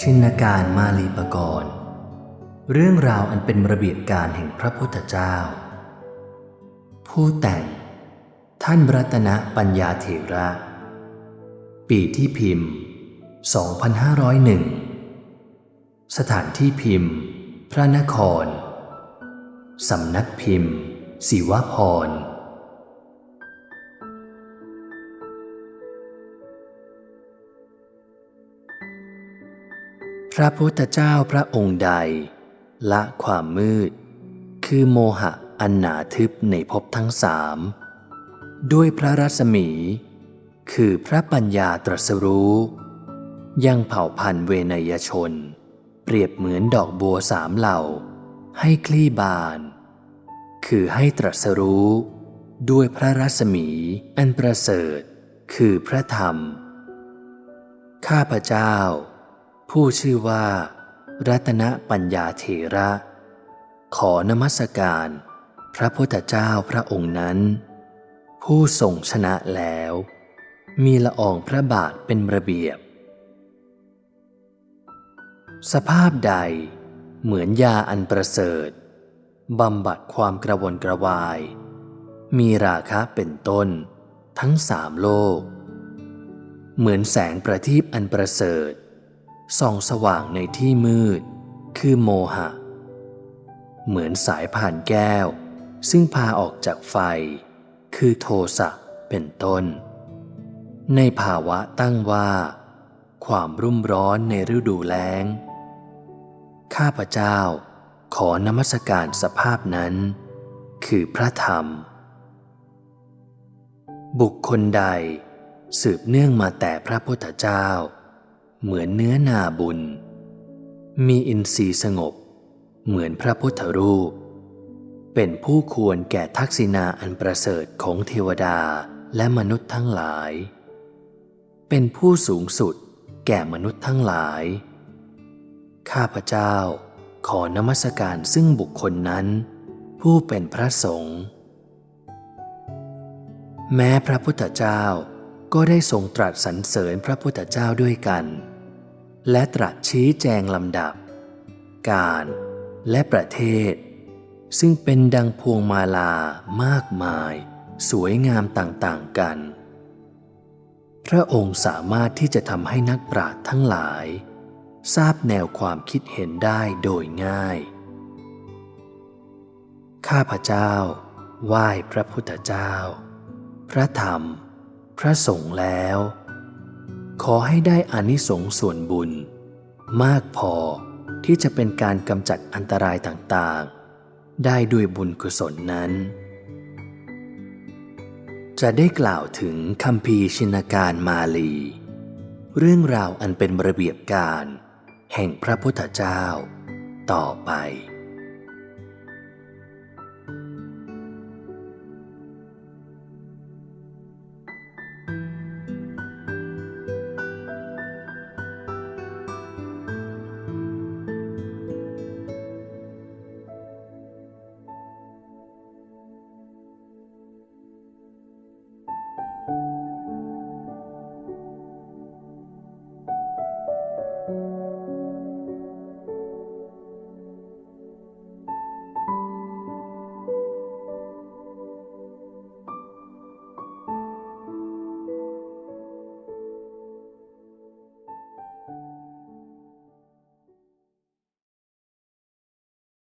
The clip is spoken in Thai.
ชินการมาลีปกรณ์ เรื่องราวอันเป็นระเบียบการแห่งพระพุทธเจ้า ผู้แต่ง ท่านรัตนปัญญาเถระ ปีที่พิมพ์ 2501 สถานที่พิมพ์ พระนคร สำนักพิมพ์ ศิวพร พระพุทธเจ้าพระองค์ใด ละความมืด คือโมหะอันหนาทึบในภพทั้งสามด้วยพระรัศมี คือพระปัญญาตรัสรู้ ยังเผ่าพันเวนยชน เปรียบเหมือนดอกบัวสามเหล่า ให้คลี่บาน คือให้ตรัสรู้ ด้วยพระรัศมีอันประเสริฐ คือพระธรรม ข้าพเจ้า ผู้ชื่อว่า รัตนปัญญาเถระ ขอนมัสการ พระพุทธเจ้าพระองค์นั้น ผู้ทรงชนะแล้ว มีละอองพระบาทเป็นระเบียบ สภาพใดเหมือนยาอันประเสริฐบำบัดความกระวนกระวาย มีราคะเป็นต้น ทั้งสามโลก เหมือนแสงประทีปอันประเสริฐ ส่องสว่างในที่มืด คือโมหะ เหมือนสายผ่านแก้ว ซึ่งพาออกจากไฟ คือโทสะเป็นต้น ในภาวะตั้งว่า ความรุ่มร้อนในฤดูแล้ง ข้าพเจ้าขอนมัสการสภาพนั้น คือพระธรรม บุคคลใดสืบเนื่องมาแต่พระพุทธเจ้า เหมือนเนื้อนาบุญ มีอินทรีย์สงบ เหมือนพระพุทธรูป เป็นผู้ควรแก่ทักษิณาอันประเสริฐของเทวดาและมนุษย์ทั้งหลาย เป็นผู้สูงสุดแก่มนุษย์ทั้งหลาย ข้าพเจ้าขอนมัสการซึ่งบุคคลนั้น ผู้เป็นพระสงฆ์แม้พระพุทธเจ้า ก็ได้ทรงตรัสสรรเสริญพระพุทธเจ้าด้วยกัน และตรัสชี้แจงลำดับ การและประเทศ ซึ่งเป็นดังพวงมาลามากมาย สวยงามต่างๆกัน พระองค์สามารถที่จะทำให้นักปราชญ์ทั้งหลาย ทราบแนวความคิดเห็นได้โดยง่าย ข้าพเจ้า ไหว้พระพุทธเจ้า พระธรรม พระสงฆ์แล้ว ขอให้ได้อานิสงส์ส่วนบุญ มากพอที่จะเป็นการกำจัดอันตรายต่างๆ ได้ด้วยบุญกุศลนั้น จะได้กล่าวถึงคำพีชินการมาลี เรื่องราวอันเป็นระเบียบการ แห่งพระพุทธเจ้า ต่อไป